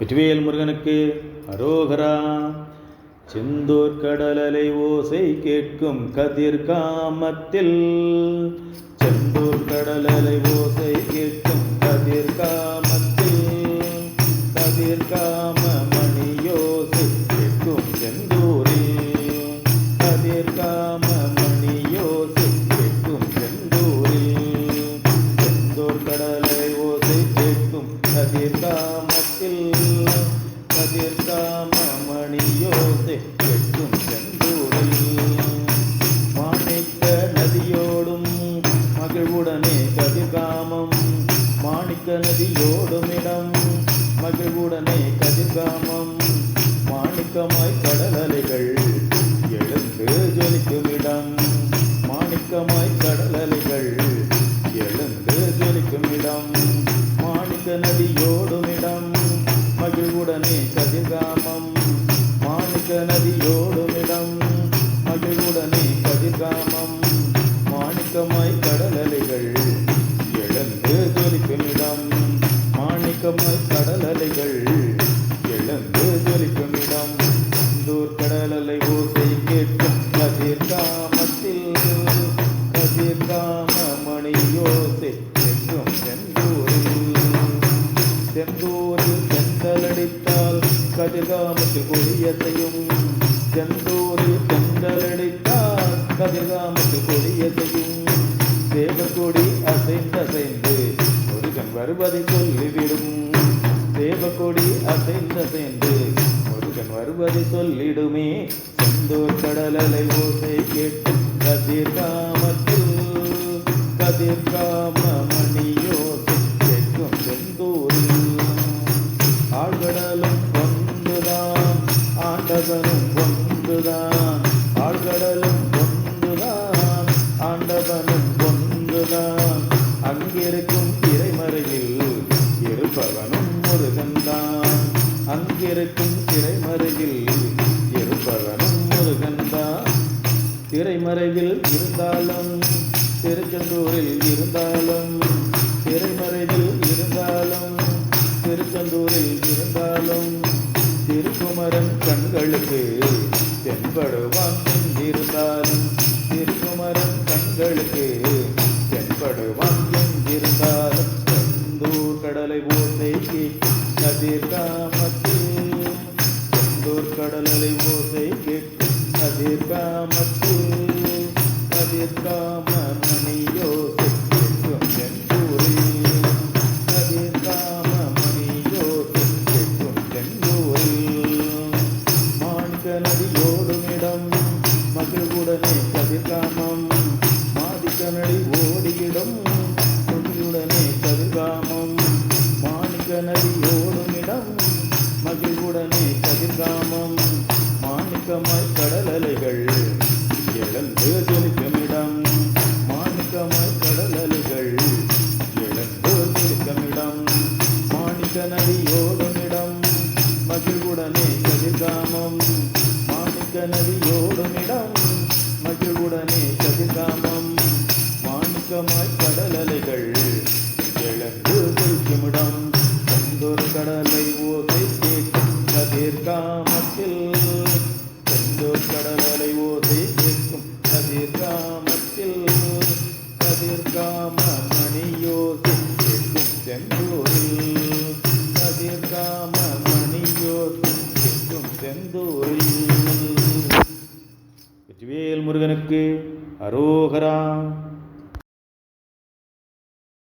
வெற்றிவேல் முருகனுக்கு அரோகரா. செந்தூர் கடலலை ஓசை கேட்கும் கதிர் காமத்தில். செந்தூர் கடலலை ஓசை கேட்கும் கதிர் காமத்தில். கதிர் காமம் மணியோசை எட்டும் செந்தூரில் மாணிக்க நதியோடும் மகிழ்வுடனே கதிர்காமம். மாணிக்க நதியோடும் இடம் மகிழ்வுடனே கதிர்காமம். மகிழ்வுடனே கதிர்காமம். மாணிக்க நதியோடுமிடம் மகிழ்வுடனே கதிர்காமம். மாணிக்கமாய் கடலலைகள் எழுந்து ஜொலிக்கும் மாணிக்கமாய் கடலலைகள் செந்தலடித்தால் கொடியத்தையும் செந்தூரில் செந்தலடித்தால் கதிர்காமத்தில் கொடியத்தையும் தேவக்கொடி அசைந்தசைந்து முருகன் வருவதை சொல்லிவிடும். தேவக்கொடி அசைந்தசைந்து முருகன் வருவதை சொல்லிடுமே. செந்தூர் கடலலை ஓசை கேட்டு கதிர்காமத்தில் கதிர்காம மணியோசை திரைமறைவில் இருந்தாலும் திருச்செந்தூரில் இருந்தாலும் திரைமறைவில் இருந்தாலும் திருச்செந்தூரில் இருந்தாலும் திருக்குமரன் கண்களுக்கு தென்படுவான் என்றிருந்தாலும் திருக்குமரன் கண்களுக்கு தென்படுவான் என்றிருந்தாலும் செந்தூர் கடலை ஓசைக்கு கதிர் காமத்தில் செந்தூர் கடலலை ஓசை கேட்கும் கதிர்காமத்தில் கதிர்காம மணியோசை கேட்கும் செந்தூரில் கதிர்காமம் மாதிக்க நடி ஓடியிடும் கதிர்காமம் மாணிக்க நதியோடும் மகிழ்வுடனே கதிர்காமம் மாணிக்கமாய் கடல் அலைகள் எழுந்து ஜொலிக்கும் இழந்தோர் மாணிக்கமாய் மாணிக்க நதியோடும் மகிழ்வுடனே கதிர்காமம் மாணிக்க நதியோடும் மகிழ்வுடனே கதிர்காமம் மாணிக்கமாய் கடலலைகள் அரோகரா